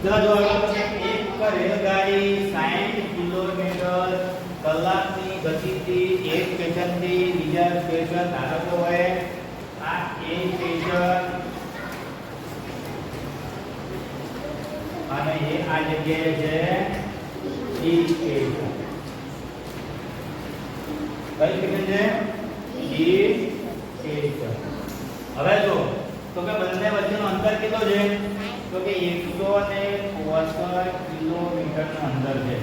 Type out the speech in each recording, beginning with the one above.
ચલો જો આગળ એક રેલગાડી 60 કિલોમીટર કલાકની ગતિથી એક સ્ટેશનથી બીજા સ્ટેશન ધારકો હોય આ એ સ્ટેશન અને એ આ જગ્યાએ છે ઈ સ્ટેશન કઈ સ્ટેશન છે ઈ સ્ટેશન હવે જો તો કે બંને વચ્ચેનું અંતર કેટલું છે તો કે 165 કિલોમીટરનું અંતર છે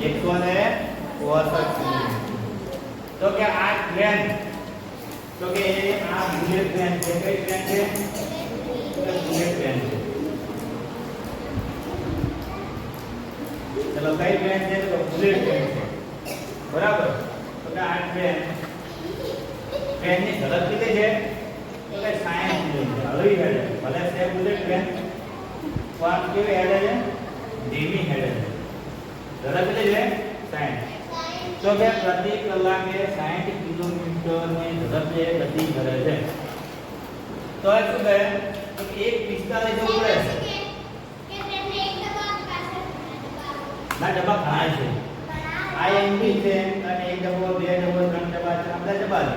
165 કિલોમીટર તો કે આ ટ્રેન તો કે આ બુલેટ ટ્રેન છે કઈ ટ્રેન છે તો કે બુલેટ ટ્રેન છે ચલો કઈ ટ્રેન છે તો બુલેટ ટ્રેન છે બરાબર તો કે આ ટ્રેન ટ્રેનની ઝડપ કેટલી છે તો કે 60 કિલોમીટર હળવી હેડે છે. ભલે છે બુલેટ ટ્રેન પણ આમ કેવી હેડે છે ધીમી હેડે છે ઝડપ કેટલી છે 60 તો કે પ્રતિ કલાકે 60 કિલોમીટરની ઝડપે ગતિ કરે છે તો એ શું કહે તો કે એક 45 જેવું પડે ના ડબ્બા ઘણા છે આ એમપી છે અને એક ડબ્બો બે ડબ્બો ત્રણ ડબ્બા ચાર બધા ડબ્બા છે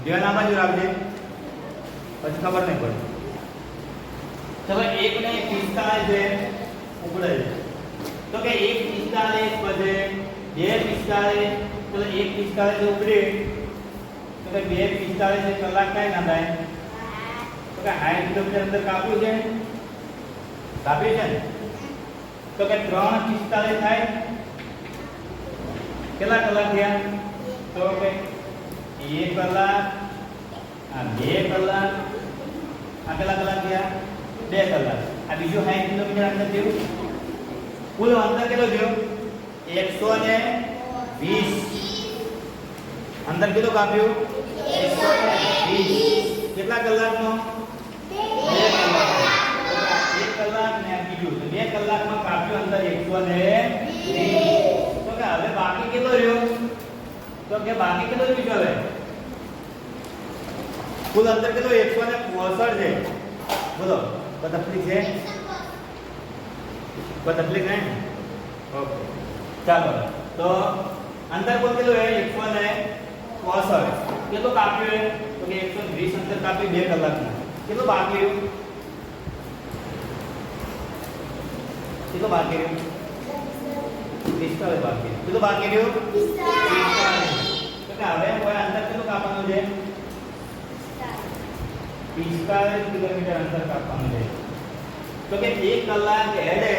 ધ્યાન આ બાજુ રાખજે પછી ખબર નહીં પડે તો હવે એક ને પિસ્તાળીસ એ ઉગડે છે તો કે એક પિસ્તાળીસ પછી બે પિસ્તાળીસ તો એક પિસ્તાળીસ ઉગડે તો કે બે પિસ્તાળીસ એ કલાક કઈ ના થાય તો કે સાઠ કિલોમીટર અંદર કાપ્યું છે કાપ્યું છે ને તો કે ત્રણ પિસ્તાળીસ થાય કેટલા કલાક થયા તો કે એક કલાક, આ બે કલાક, આ કેટલા કલાક થયા બે કલાક. આ બીજું 60 કિલોમીટર અંદર થયું. કુલ અંતર કેટલો થયો? એકસો ને વીસ. અંદર કેટલું કાપ્યું? એકસો ને વીસ. કેટલા કલાકનો? બે કલાક. એક કલાક ને આ બીજું બે કલાકમાં કાપ્યું અંતર એકસો ને વીસ. તો કે હવે બાકી કેટલો રહ્યો? તો કે બાકી કેટલો રહ્યો હવે કુલ અંતર કેટલો 165 છે બોલો કોઈ તકલીફ છે કોઈ તકલીફ નહીં ઓકે ચાલો તો અંતર કુલ કેટલું છે 165 કેટલું કાપ્યું છે તો કે 120 અંતર કાપ્યું બે કલાકમાં કેટલું બાકી રહ્યું કેટલું બાકી રહ્યું પિસ્તાળીસ બાકી કેટલું બાકી રહ્યું પિસ્તાળીસ. તો કે હવે કોઈ અંતર કેટલું કાપવાનું છે પિસ્તાળીસ કિલોમીટર અંતર કાપવાનું છે તો કે એક કલાક હેડે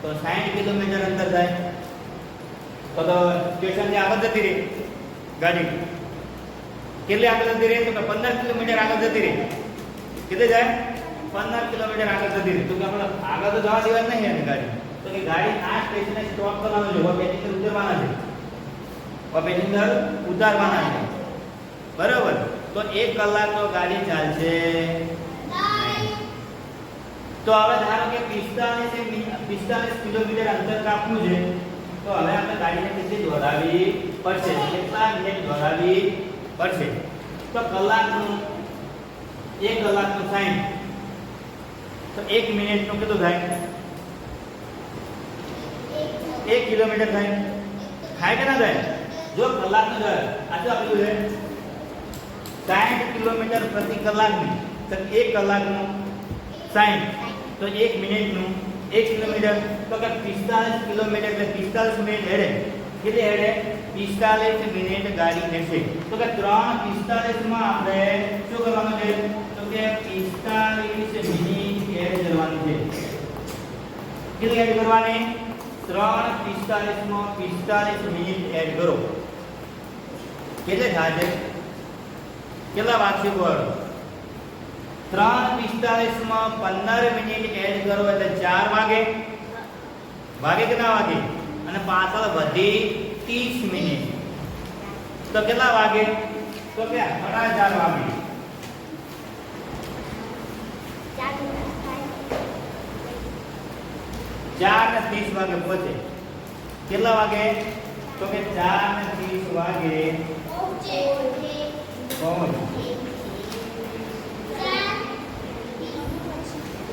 તો સાઠ કિલોમીટર અંતર જાય તો તો સ્ટેશનથી આગળ જતી રહી ગાડી કેટલી આગળ જતી રહી તો કે પંદર કિલોમીટર આગળ જતી રહી કીધે જાય પંદર કિલોમીટર આગળ જતી રહી તો કે આપણે આગળ તો જવા દેવા જ નહીં એની ગાડી તો કે ગાડી આ સ્ટેશને સ્ટોપ કરવાનું છે હવે પેસેન્જર ઉતરવાના છે હવે અંદર ઉતારવાના છે. બરાબર? તો એક કલાકનો ગાડી ચાલશે. તો હવે ધારો કે 45 એ 45 કિલોમીટર અંતર કાપવું છે, તો હવે આપણે ગાડીને કેટલી દોડાવી પડશે? કેટલા મિનિટ દોડાવી પડશે? તો કલાકનું, એક કલાકનું સાઈન તો એક મિનિટનું કેટલું થાય? એક કિલોમીટર થાય? થાય કે ના થાય? જો કલાકનું થાય આ શું આપ્યું છે સાઠ કિલોમીટર પ્રતિ કલાકની તો એક કલાકનું સાઠ તો એક મિનિટનું એક કિલોમીટર તો કે પિસ્તાલીસ કિલોમીટર એટલે પિસ્તાલીસ મિનિટ હેડે કેટલી હેડે પિસ્તાલીસ મિનિટ ગાડી હેડશે તો કે ત્રણ પિસ્તાલીસ માં આપણે શું કરવાનું છે તો કે પિસ્તાલીસ મિનિટ એડ કરવાની છે કેટલી એડ કરવાની ત્રણ પિસ્તાલીસ માં પિસ્તાલીસ મિનિટ એડ કરો કેટલે થાય છે? કેટલા વાગશે બોર્ડ ત્રણ પિસ્તાલીસમાં પંદર મિનિટ એડ કરો એટલે ચાર વાગે. વાગે કે ના વાગે? અને પાછળ વધી ત્રીસ મિનિટ. તો કેટલા વાગે? તો કે અઢાર ચાર વાગે. ચાર ને ત્રીસ વાગે પહોંચે કેટલા વાગે? તો કે ચાર ને ત્રીસ વાગે. પહોંચે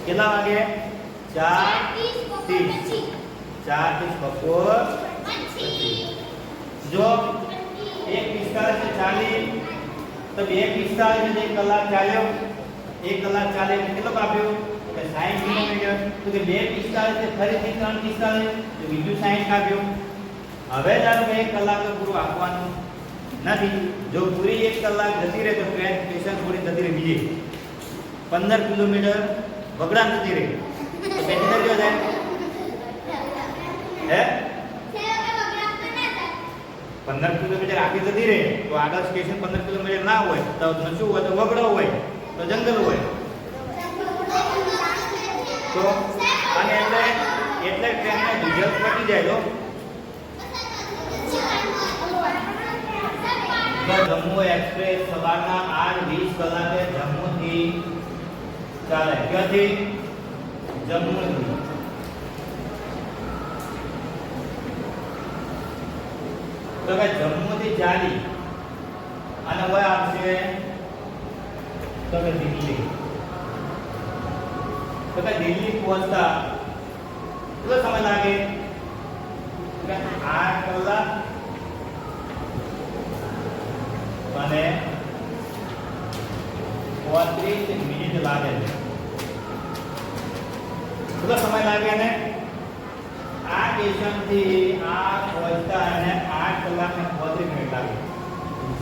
કેટલા વાગે ચાર ચાર ત્રીસ બપોર જો એક પિસ્તાળીસ ને ચાલીસ તો બે પિસ્તાળીસ ને એક કલાક ચાલ્યો એક કલાક ચાલે એટલે કેટલો કાપ્યો કે સાઠ કિલોમીટર તો કે બે પિસ્તાળીસ ને ફરીથી ત્રણ પિસ્તાળીસ તો બીજું સાઠ કાપ્યો હવે ધારો કે એક કલાક તો પૂરું આપવાનું નથી. જો પૂરી એક કલાક જતી રહે તો ટ્રેન સ્ટેશન થોડી જતી રહે બીજી. પંદર કિલોમીટર બગડા જતી રહે. કેટલી જગ્યા જાય? હે? પંદર કિલોમીટર આગળ જતી રહે, તો આગળ સ્ટેશન પંદર કિલોમીટર ના હોય, તો શું હોય, તો વગડો હોય, તો જંગલ હોય. તો અને એટલે એટલે ટ્રેનને ડીઝલ પટી જાય, તો તો જમ્મુ એક્સપ્રેસ સવારના આઠ વીસ કલાકે જમ્મુથી ચાલે. ક્યાંથી? જમ્મુથી. તો કે જમ્મુથી ચાલી. અને હવે આવશે તો કે દિલ્હી. તો કે દિલ્હી પહોંચતા. કેટલો સમય લાગે? આઠ કલાક અને પોત્રીસ મિનિટ લાગે છે. કેટલો સમય લાગે ને આ સ્ટેશનથી આ પહોંચતા અને આઠ કલાક ને પોત્રીસ મિનિટ લાગે.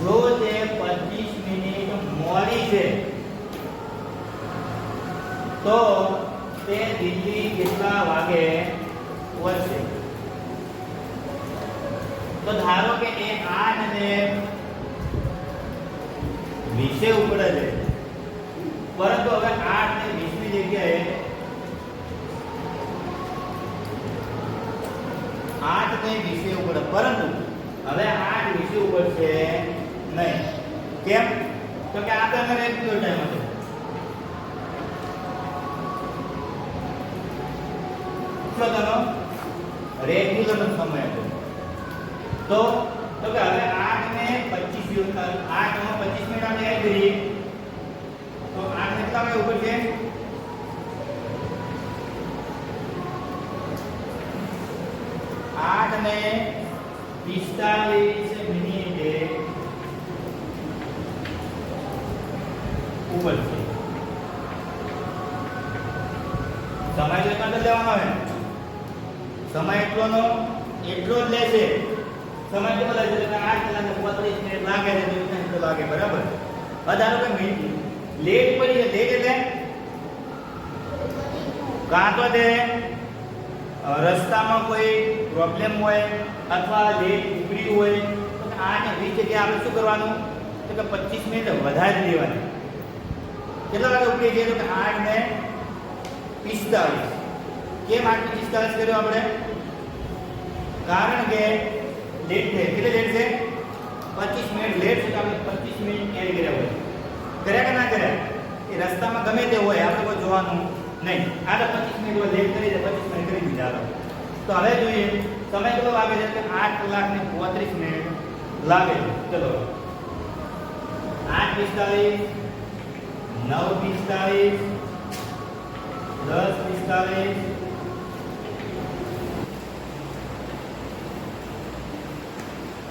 જો તે પચીસ મિનિટ મોડી છે, તો તે દિલ્હી કેટલા વાગે પહોંચશે? તો ધારો કે એ આઠ ને વીસે ઉપર જ પરંતુ હવે આઠ ને વીસની જગ્યાએ આઠ ને વીસે ઉપર પરંતુ હવે આઠ વીસે છે નહીં. કેમ? તો કે આ તમે અમારે રેગ્યુલર ટાઈમ હતો. શું તેનો રેગ્યુલર સમય હતો. તો તો કે હવે ને પચીસ આઠ નો પચીસ મિનિટ આપણે એડ કરીએ તો આઠ કેટલા વાગે ઉપર છે આઠ ને પિસ્તાલીસ મિનિટે ઉપર છે સમય જ લેવાનો હોય સમય એટલો નો એટલો જ લેશે સમય કેટલો લાગે છે? આઠ કલાક પોત્રીસ મિનિટ લાગે છે, તો લાગે, બરાબર? વધારો કે મિનિટ લેટ પડી છે, લેટ એટલે કાં તો તે રસ્તામાં કોઈ પ્રોબ્લેમ હોય અથવા લેટ ઉપડી હોય, તો આઠ વીસ જગ્યાએ આપણે શું કરવાનું? તો કે પચીસ મિનિટ વધારે દેવાની કેટલા વાગે ઉપડી જઈએ તો કે આઠ ને પિસ્તાળીસ. કેમ આઠ ને કર્યો આપણે? કારણ કે લેટ છે કેટલે લેટ છે પચીસ મિનિટ લેટ છે તો આપણે પચીસ મિનિટ એડ કર્યા હોય કર્યા કે ના કર્યા એ રસ્તામાં ગમે તે હોય આપણે કોઈ જોવાનું નહીં આ તો પચીસ મિનિટ લેટ કરી દે પચીસ મિનિટ કરી દીધા આપણે. તો હવે જોઈએ સમય કેટલો લાગે છે કે આઠ કલાક ને પોત્રીસ મિનિટ લાગે છે ચલો આઠ પિસ્તાલીસ નવ પિસ્તાલીસ દસ પિસ્તાલીસ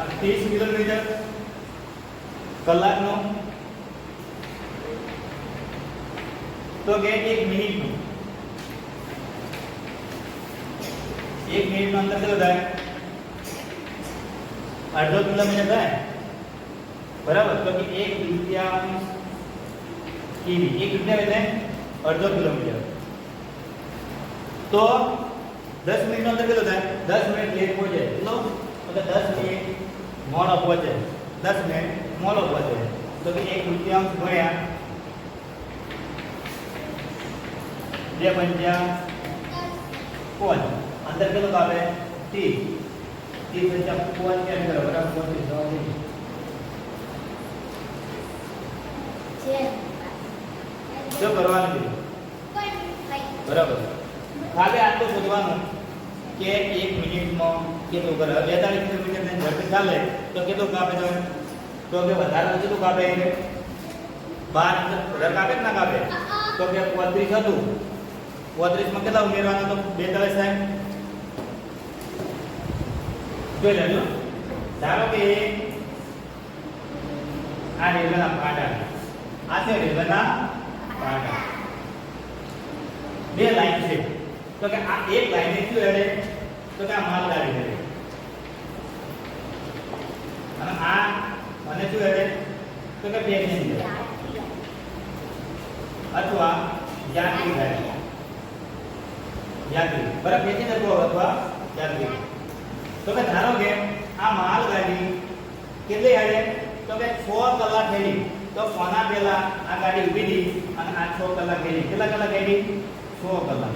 આ ત્રીસ કિલોમીટર કલાકનો તો કે એક મિનિટનું એક મિનિટનો અંતર કેટલો થાય અડધો કિલોમીટર થાય બરાબર તો કે એક દુત્યાંશ કિમી એક દુત્યાંશ એટલે અડધો કિલોમીટર તો દસ મિનિટનો અંતર કેટલો થાય દસ મિનિટ લેટ પહોંચે કેટલો તો કે દસ મિનિટ મોડો પહોંચે દસ મિનિટ મોડો પહોંચે તો કે એક દુત્યાંશ ગુણ્યા બે પંચા પાંચ અંદર કેટલું કાપે ત્રીસ ત્રીસ પંચા પાંચ કેમ કરો બરાબર પાંત્રીસ જવાબ થઈ ગયો. શું કરવાનું છે બરાબર હવે આટલું શોધવાનું કે એક મિનિટમાં કેટલું કરે હવે બેતાલીસ કિલોમીટર ને ઝડપે ચાલે તો કેટલું કાપે તમે તો કે વધારે તો કેટલું કાપે એ બાર વધારે કાપે કે ના કાપે તો કે પોત્રીસ હતું પોત્રીસમાં કેટલા ઉમેરવાના તો બેતાલીસ થાય જોઈ લેજો ધારો કે આ રેલવેના પાટા આ છે રેલવેના પાટા તો કે આ એક લાઈને શું હેડે તો કે આ માલગાડી હેડે અને આ મને શું હેડે તો કે પેસેન્જર અથવા યાત્રી હેડે યાત્રી બરાબર પેસેન્જર કહો અથવા યાત્રી તો કે ધારો કે આ માલગાડી કેટલી હેડે તો કે 6 કલાક હેડી તો કોના પહેલા આ ગાડી ઊભી હતી અને આ 6 કલાક હેડી કેટલા કલાક હેડી 6 કલાક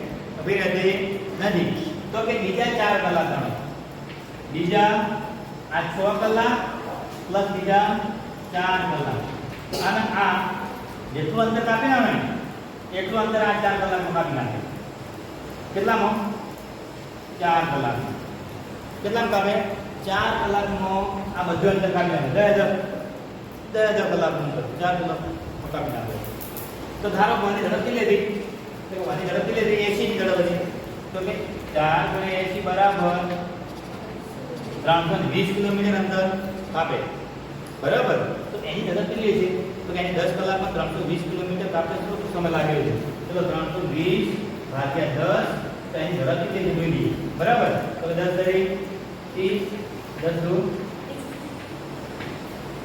રહેતી નથી. તો કે બીજા ચાર કલાક ગણો બીજા આ છ કલાક પ્લસ બીજા ચાર કલાક. અને આ જેટલું અંતર કાપે અમે, એટલું અંતર આ ચાર કલાકમાં કાપી નાખે. કેટલામાં? ચાર કલાક. કેટલામાં કાપે? ચાર કલાકમાં આ બધું અંતર કાપી નાખે. દસ હજાર. દસ હજાર કલાકનું અંતર. ચાર કલાકમાં કાપી નાખે. તો ધારો મને ઝડપ કેટલી હતી તો આની ઝડપ કેટલી હતી એસી ની ઝડપ તો કે ચાર ગુણ્યા એસી બરાબર ત્રણસો ને વીસ કિલોમીટર અંતર કાપે. બરાબર? તો એની ઝડપ કેટલી છે? તો કે એની 10 કલાકમાં ત્રણસો વીસ કિલોમીટર કાપે તો શું સમય લાગ્યો છે? ચલો, ત્રણસો વીસ ભાગ્યા દસ, તો એની ઝડપ કેટલી જોઈ લઈએ. બરાબર? તો દસ તરી ત્રીસ દસ દુ,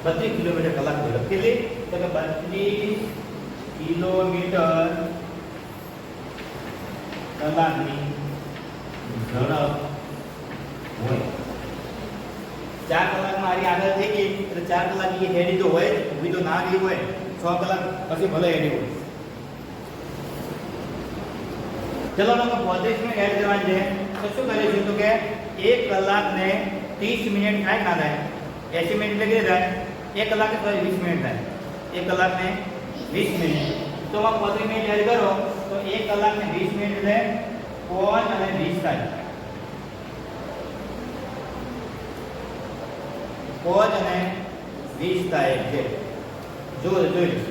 બત્રીસ કિલોમીટર કલાક ઝડપ કેટલી? તો કે બત્રીસ કિલોમીટર કલાકની ઝડપ હોય. ચાર કલાકમાં હારી આગળ થઈ ગઈ, એટલે ચાર કલાક એ હેડી તો હોય ઊભી તો ના રહી હોય. છ કલાક પછી ભલે હેડી હોય. ચલો પોતેસ મિનિટ એડ કરવાની છે. તો શું કરીશું? તો કે એક કલાક ને ત્રીસ મિનિટ થાય ના થાય? એસી મિનિટ એટલે થાય? એક કલાક તો વીસ મિનિટ થાય. એક કલાક ને વીસ મિનિટ તો આમાં મિનિટ એડ કરો. એક કલાક ને વીસ મિનિટ એટલે પાંચ અને વીસ થાય પાંચ અને વીસ થાય છે જો જોઈ લો.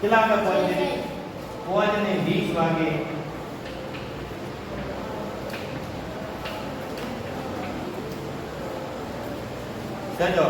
કેટલા વાગે પહોંચે પાંચ અને વીસ વાગે ચલો